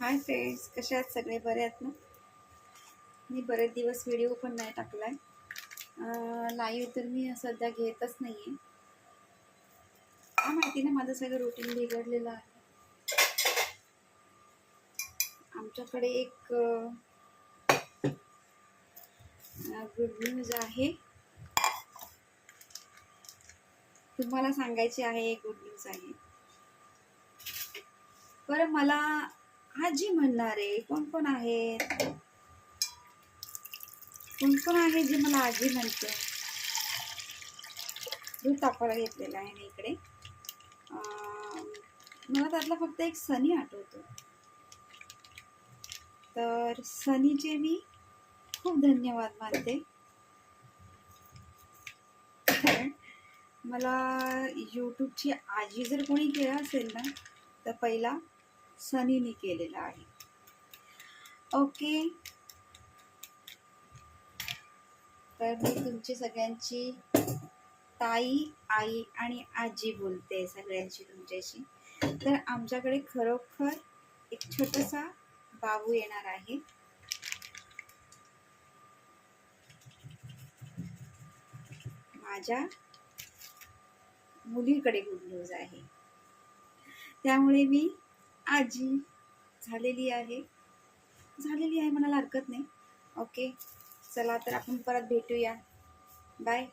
Hi friends कसे आहेत सगळे? बरे आहेत ना? मी बरेच दिवस व्हिडिओ पण नाही टाकला आहे लाईव्ह तर मी सध्या घेतच नाही आहे काय माहिती ना माझं सगळं रुटीन बिघडलेलं आहे. आमच्याकडे एक गुड न्यूज आहे. तुम्हाला सांगायची आहे एक गुड न्यूज आहे. बरं मला आजी म्हणणारे कोण कोण आहेत कोण कोण आहे जे मला आजी म्हणते? दूध तापायला आहे मी इकडे. मला त्यातला फक्त एक सनी आठवतो. तर सनीचे मी खूप धन्यवाद मानते. कारण मला यूट्यूबची आजी जर कोणी केलं असेल ना तर पहिला सनीने केलेला आहे. ओके. तर मी तुमची सगळ्यांची ताई आई आणि आजी बोलते सगळ्यांशी तुमच्याशी. तर आमच्याकडे खरोखर एक छोटासा बाबू येणार आहे. माझ्या मुलीकडे गुड न्यूज आहे. त्यामुळे मी आजी झालेली आहे. झालेली आहे म्हणायला हरकत नाही. ओके चला तर आपण परत भेटूया. बाय